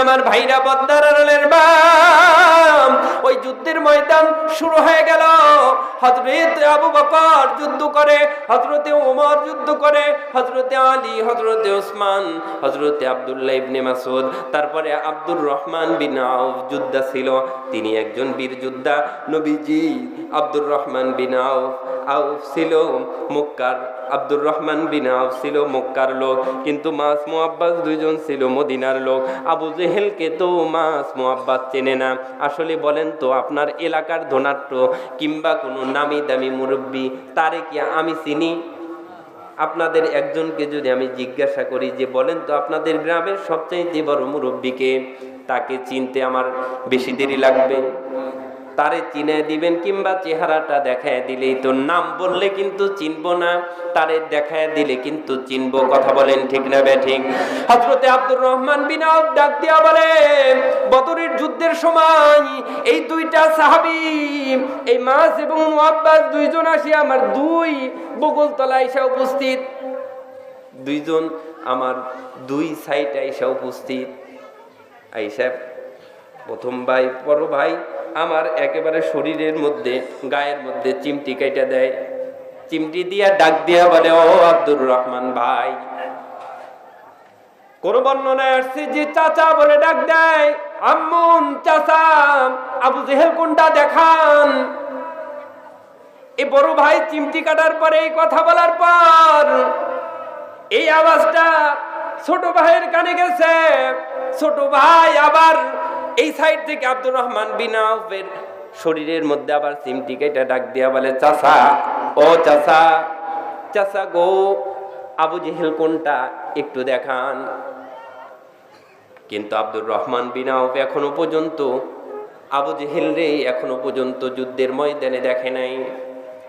আমার ভাইরা বাম ওই যুদ্ধের ময়দান শুরু হয়ে গেল। হজরত আবু বকর যুদ্ধ করে যুদ্ধ করে আলী ওসমান আবদুল্লাহ ইবনে মাসুদ তারপরে আব্দুর রহমান বিন আউফ যোদ্ধা ছিল। তিনি একজন বীর যোদ্ধা, নবীজি আব্দুর রহমান বিন আউফ। আউফ ছিল মক্কার আব্দুর রহমান বিন আউফ ছিল মক্কার লোক। কিন্তু মাস মুআব্বাস দুইজন ছিল মদিনার লোক। আবু জেহেলকে তো মাস মুআব্বাস চেনে না। আসলে বলেন তো, আপনার এলাকার ধনাট্য কিংবা কোনো নামি দামি মুরব্বী, তারে কি আমি চিনি? আপনাদের একজনকে যদি আমি জিজ্ঞাসা করি যে, বলেন তো, আপনাদের গ্রামের সবচাইতে বড় মুরব্বীকে তাকে চিনতে আমার বেশি দেরি লাগবে। তারে চিনে দিবেন কিংবা চেহারাটা দেখায় দিলেই তো নাম বললে কিন্তু চিনবো না, তারে দেখায় দিলে কিন্তু চিনবো, কথা বলেন ঠিক না বে ঠিক? হজরতে আব্দুর রহমান বিন ডাক দিয়া বলে বদরের যুদ্ধের সময় এই দুইটা সাহাবী, এই মাস এবং মুআব্বাস দুইজন আসি আমার দুই বগল তলায় এসে উপস্থিত। দুইজন আমার দুই সাইড আইসা উপস্থিত। আইসা, প্রথম ভাই বড় ভাই আমার একেবারে শরীরের মধ্যে, গায়ের মধ্যে চিমটি কেটে দেয়। চিমটি দিয়া ডাক দিয়া বলে, ও আব্দুর রহমান ভাই কোন বর্ণনায় আসছে যে চাচা বলে ডাক দেয়। আম্মুন, চাচা, আবু জেহেল কোনটা দেখান? এই বড় ভাই চিমটি কাটার পরে এই কথা বলার পর, এই আওয়াজটা ছোট ভাইয়ের কানে গেছে। ছোট ভাই আবার এই সাইড থেকে আব্দুর রহমান বিন শরীরের মধ্যে আবার চিমটি কেটে ডাক দিয়া বলে, চাচা, ও চাচা চাচা গো, আবু জেহেল কোনটা? একটু দেখান। কিন্তু আব্দুর রহমান বিন এখনও পর্যন্ত, আবু জেহেল রে এখনও পর্যন্ত যুদ্ধের ময়দানে দেখে নাই।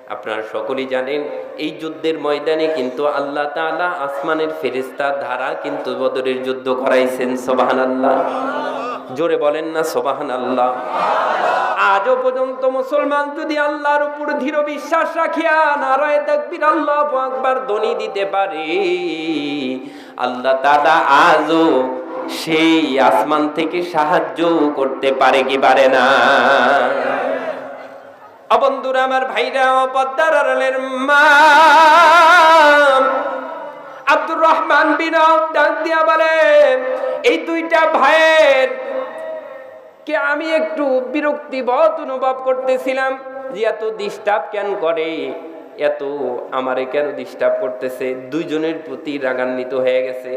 আপনারা সকলেই জানেন, এই যুদ্ধের ময়দানে কিন্তু আল্লাহ তাআলা আসমানের ফেরেস্তার ধারা কিন্তু বদরের যুদ্ধ করাইছেন সোবাহান আল্লাহ জোরে বলেন না সোবাহান আল্লাহ আজও পর্যন্ত মুসলমান যদি আল্লাহর উপর দৃঢ় বিশ্বাস রাখিয়া নারায় তাকবীর আল্লাহ আকবার ধ্বনি দিতে পারে, আল্লাহ তাআলা আজও সেই আসমান থেকে সাহায্য করতে পারে কি পারে না? অবন্ধুরা আমার ভাইরা পদ্মার আড়ালের মা, আব্দুর রহমান বিন ডাক দিয়া বলে এই দুইটা ভাইয়ের কে আমি একটু বিরক্তি বোধ অনুভব করতেছিলাম যে এত ডিস্টার্ব কেন করে? এত আমারে কেন ডিস্টার্ব করতেছে? দুইজনের প্রতি রাগান্বিত হয়ে গেছে।